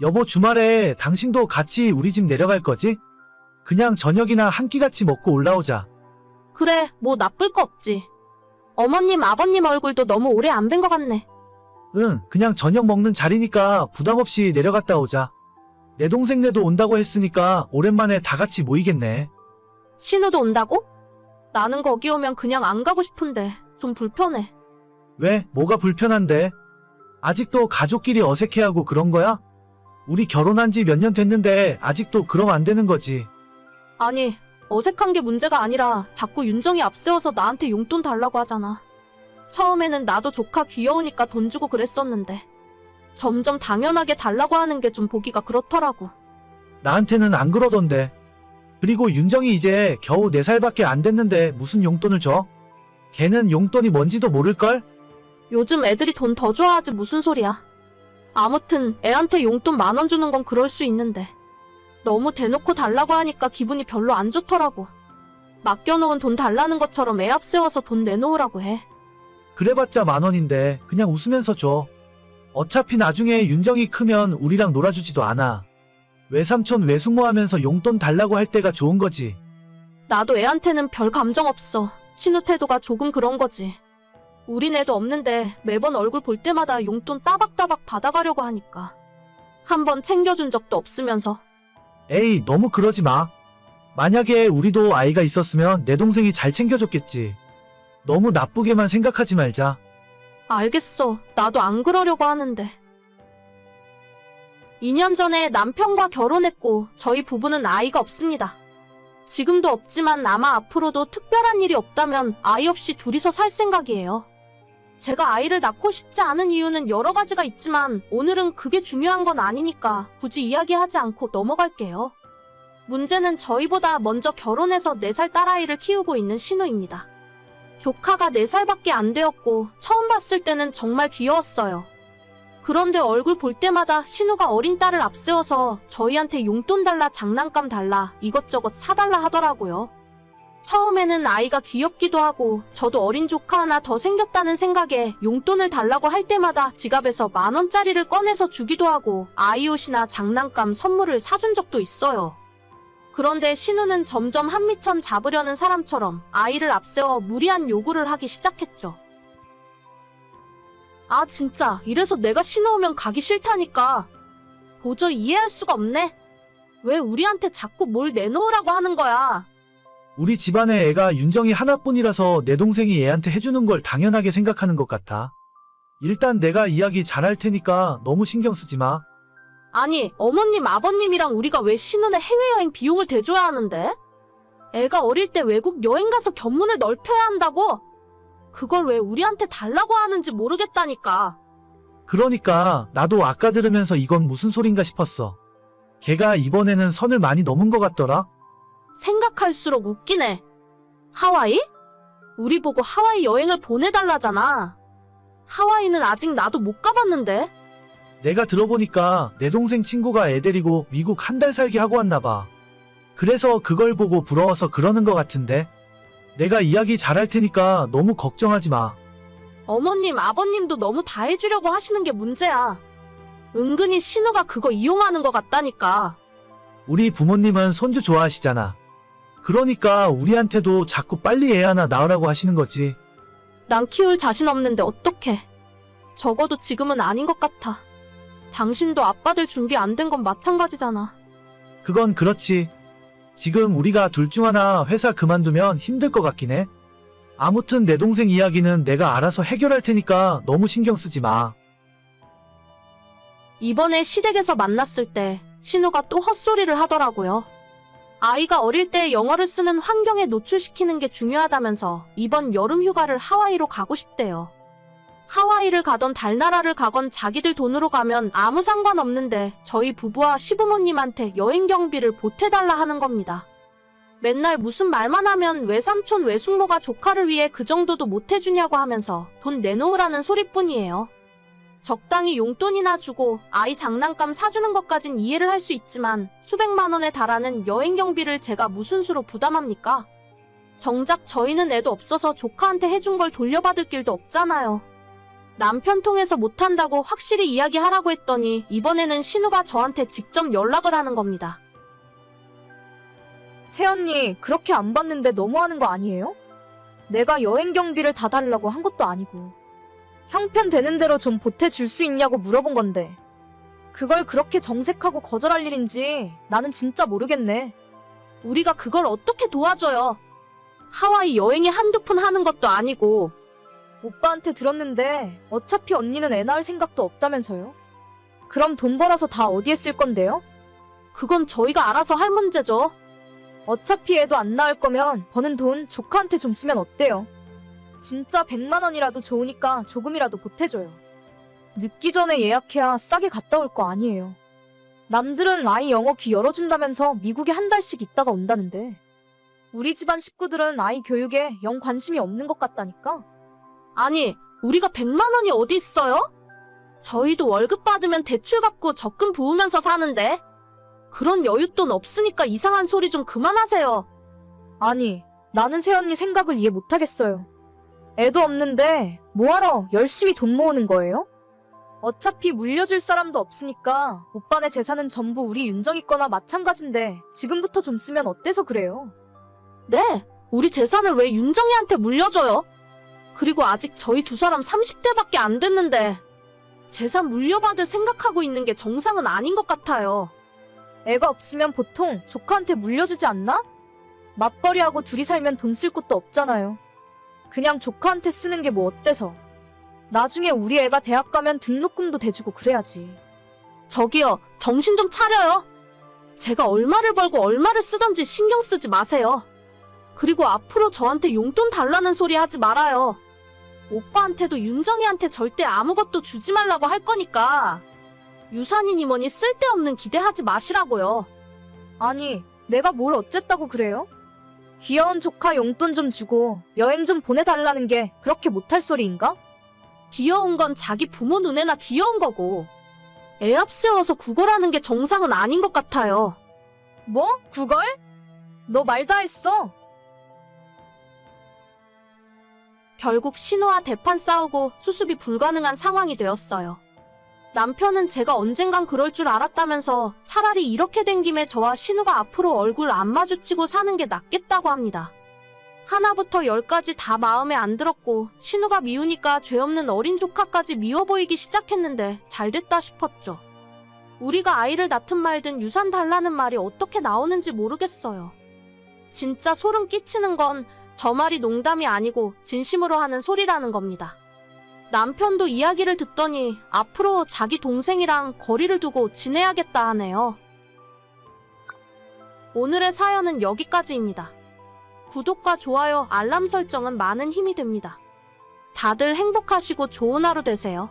여보 주말에 당신도 같이 우리 집 내려갈 거지? 그냥 저녁이나 한 끼 같이 먹고 올라오자. 그래, 뭐 나쁠 거 없지. 어머님, 아버님 얼굴도 너무 오래 안 뵌 것 같네. 응, 그냥 저녁 먹는 자리니까 부담 없이 내려갔다 오자. 내 동생네도 온다고 했으니까 오랜만에 다 같이 모이겠네. 신우도 온다고? 나는 거기 오면 그냥 안 가고 싶은데 좀 불편해. 왜? 뭐가 불편한데? 아직도 가족끼리 어색해하고 그런 거야? 우리 결혼한 지 몇 년 됐는데 아직도 그럼 안 되는 거지. 아니, 어색한 게 문제가 아니라 자꾸 윤정이 앞세워서 나한테 용돈 달라고 하잖아. 처음에는 나도 조카 귀여우니까 돈 주고 그랬었는데 점점 당연하게 달라고 하는 게 좀 보기가 그렇더라고. 나한테는 안 그러던데. 그리고 윤정이 이제 겨우 4살밖에 안 됐는데 무슨 용돈을 줘? 걔는 용돈이 뭔지도 모를걸? 요즘 애들이 돈 더 좋아하지 무슨 소리야. 아무튼 애한테 용돈 만 원 주는 건 그럴 수 있는데 너무 대놓고 달라고 하니까 기분이 별로 안 좋더라고. 맡겨놓은 돈 달라는 것처럼 애 앞세워서 돈 내놓으라고 해. 그래봤자 만 원인데 그냥 웃으면서 줘. 어차피 나중에 윤정이 크면 우리랑 놀아주지도 않아. 외삼촌 외숙모 하면서 용돈 달라고 할 때가 좋은 거지. 나도 애한테는 별 감정 없어. 신우 태도가 조금 그런 거지. 우린 애도 없는데 매번 얼굴 볼 때마다 용돈 따박따박 받아가려고 하니까. 한 번 챙겨준 적도 없으면서. 에이, 너무 그러지 마. 만약에 우리도 아이가 있었으면 내 동생이 잘 챙겨줬겠지. 너무 나쁘게만 생각하지 말자. 알겠어. 나도 안 그러려고 하는데. 2년 전에 남편과 결혼했고 저희 부부는 아이가 없습니다. 지금도 없지만 아마 앞으로도 특별한 일이 없다면 아이 없이 둘이서 살 생각이에요. 제가 아이를 낳고 싶지 않은 이유는 여러 가지가 있지만 오늘은 그게 중요한 건 아니니까 굳이 이야기하지 않고 넘어갈게요. 문제는 저희보다 먼저 결혼해서 4살 딸아이를 키우고 있는 신우입니다. 조카가 4살밖에 안 되었고 처음 봤을 때는 정말 귀여웠어요. 그런데 얼굴 볼 때마다 신우가 어린 딸을 앞세워서 저희한테 용돈 달라 장난감 달라 이것저것 사달라 하더라고요. 처음에는 아이가 귀엽기도 하고 저도 어린 조카 하나 더 생겼다는 생각에 용돈을 달라고 할 때마다 지갑에서 만 원짜리를 꺼내서 주기도 하고 아이 옷이나 장난감 선물을 사준 적도 있어요. 그런데 신우는 점점 한미천 잡으려는 사람처럼 아이를 앞세워 무리한 요구를 하기 시작했죠. 아, 진짜. 이래서 내가 신우 오면 가기 싫다니까. 도저히 이해할 수가 없네. 왜 우리한테 자꾸 뭘 내놓으라고 하는 거야? 우리 집안에 애가 윤정이 하나뿐이라서 내 동생이 얘한테 해주는 걸 당연하게 생각하는 것 같아. 일단 내가 이야기 잘할 테니까 너무 신경 쓰지 마. 아니, 어머님, 아버님이랑 우리가 왜 신우네 해외여행 비용을 대줘야 하는데? 애가 어릴 때 외국 여행 가서 견문을 넓혀야 한다고? 그걸 왜 우리한테 달라고 하는지 모르겠다니까. 그러니까 나도 아까 들으면서 이건 무슨 소린가 싶었어. 걔가 이번에는 선을 많이 넘은 것 같더라. 생각할수록 웃기네. 하와이? 우리 보고 하와이 여행을 보내달라잖아. 하와이는 아직 나도 못 가봤는데. 내가 들어보니까 내 동생 친구가 애 데리고 미국 한 달 살기 하고 왔나 봐. 그래서 그걸 보고 부러워서 그러는 것 같은데. 내가 이야기 잘할 테니까 너무 걱정하지 마. 어머님, 아버님도 너무 다 해주려고 하시는 게 문제야. 은근히 신우가 그거 이용하는 것 같다니까. 우리 부모님은 손주 좋아하시잖아. 그러니까 우리한테도 자꾸 빨리 애 하나 낳으라고 하시는 거지. 난 키울 자신 없는데 어떡해. 적어도 지금은 아닌 것 같아. 당신도 아빠 될 준비 안 된 건 마찬가지잖아. 그건 그렇지. 지금 우리가 둘 중 하나 회사 그만두면 힘들 것 같긴 해. 아무튼 내 동생 이야기는 내가 알아서 해결할 테니까 너무 신경 쓰지 마. 이번에 시댁에서 만났을 때 신우가 또 헛소리를 하더라고요. 아이가 어릴 때 영어를 쓰는 환경에 노출시키는 게 중요하다면서 이번 여름 휴가를 하와이로 가고 싶대요. 하와이를 가던 달나라를 가건 자기들 돈으로 가면 아무 상관없는데 저희 부부와 시부모님한테 여행 경비를 보태달라 하는 겁니다. 맨날 무슨 말만 하면 외삼촌 외숙모가 조카를 위해 그 정도도 못해주냐고 하면서 돈 내놓으라는 소리뿐이에요. 적당히 용돈이나 주고 아이 장난감 사주는 것까진 이해를 할 수 있지만 수백만 원에 달하는 여행 경비를 제가 무슨 수로 부담합니까? 정작 저희는 애도 없어서 조카한테 해준 걸 돌려받을 길도 없잖아요. 남편 통해서 못한다고 확실히 이야기하라고 했더니 이번에는 신우가 저한테 직접 연락을 하는 겁니다. 새언니 그렇게 안 받는데 너무하는 거 아니에요? 내가 여행 경비를 다 달라고 한 것도 아니고 형편 되는 대로 좀 보태줄 수 있냐고 물어본 건데 그걸 그렇게 정색하고 거절할 일인지 나는 진짜 모르겠네. 우리가 그걸 어떻게 도와줘요? 하와이 여행이 한두 푼 하는 것도 아니고 오빠한테 들었는데 어차피 언니는 애 낳을 생각도 없다면서요? 그럼 돈 벌어서 다 어디에 쓸 건데요? 그건 저희가 알아서 할 문제죠. 어차피 애도 안 낳을 거면 버는 돈 조카한테 좀 쓰면 어때요? 진짜 100만 원이라도 좋으니까 조금이라도 보태줘요. 늦기 전에 예약해야 싸게 갔다 올 거 아니에요. 남들은 아이 영어 귀 열어준다면서 미국에 한 달씩 있다가 온다는데 우리 집안 식구들은 아이 교육에 영 관심이 없는 것 같다니까? 아니, 우리가 100만 원이 어디 있어요? 저희도 월급 받으면 대출 갚고 적금 부으면서 사는데 그런 여윳돈 없으니까 이상한 소리 좀 그만하세요. 아니, 나는 새언니 생각을 이해 못하겠어요. 애도 없는데 뭐하러 열심히 돈 모으는 거예요? 어차피 물려줄 사람도 없으니까 오빠네 재산은 전부 우리 윤정이 거나 마찬가지인데 지금부터 좀 쓰면 어때서 그래요? 네, 우리 재산을 왜 윤정이한테 물려줘요? 그리고 아직 저희 두 사람 30대밖에 안 됐는데 재산 물려받을 생각하고 있는 게 정상은 아닌 것 같아요. 애가 없으면 보통 조카한테 물려주지 않나? 맞벌이하고 둘이 살면 돈 쓸 곳도 없잖아요. 그냥 조카한테 쓰는 게 뭐 어때서? 나중에 우리 애가 대학 가면 등록금도 대주고 그래야지. 저기요, 정신 좀 차려요. 제가 얼마를 벌고 얼마를 쓰던지 신경 쓰지 마세요. 그리고 앞으로 저한테 용돈 달라는 소리 하지 말아요. 오빠한테도 윤정이한테 절대 아무것도 주지 말라고 할 거니까 유산이니 뭐니 쓸데없는 기대하지 마시라고요. 아니, 내가 뭘 어쨌다고 그래요? 귀여운 조카 용돈 좀 주고 여행 좀 보내달라는 게 그렇게 못할 소리인가? 귀여운 건 자기 부모 눈에나 귀여운 거고 애 앞세워서 구걸하는 게 정상은 아닌 것 같아요. 뭐? 구걸? 너 말 다 했어. 결국 신우와 대판 싸우고 수습이 불가능한 상황이 되었어요. 남편은 제가 언젠간 그럴 줄 알았다면서 차라리 이렇게 된 김에 저와 신우가 앞으로 얼굴 안 마주치고 사는 게 낫겠다고 합니다. 하나부터 열까지 다 마음에 안 들었고 신우가 미우니까 죄 없는 어린 조카까지 미워 보이기 시작했는데 잘 됐다 싶었죠. 우리가 아이를 낳든 말든 유산 달라는 말이 어떻게 나오는지 모르겠어요. 진짜 소름 끼치는 건 저 말이 농담이 아니고 진심으로 하는 소리라는 겁니다. 남편도 이야기를 듣더니 앞으로 자기 동생이랑 거리를 두고 지내야겠다 하네요. 오늘의 사연은 여기까지입니다. 구독과 좋아요, 알람 설정은 많은 힘이 됩니다. 다들 행복하시고 좋은 하루 되세요.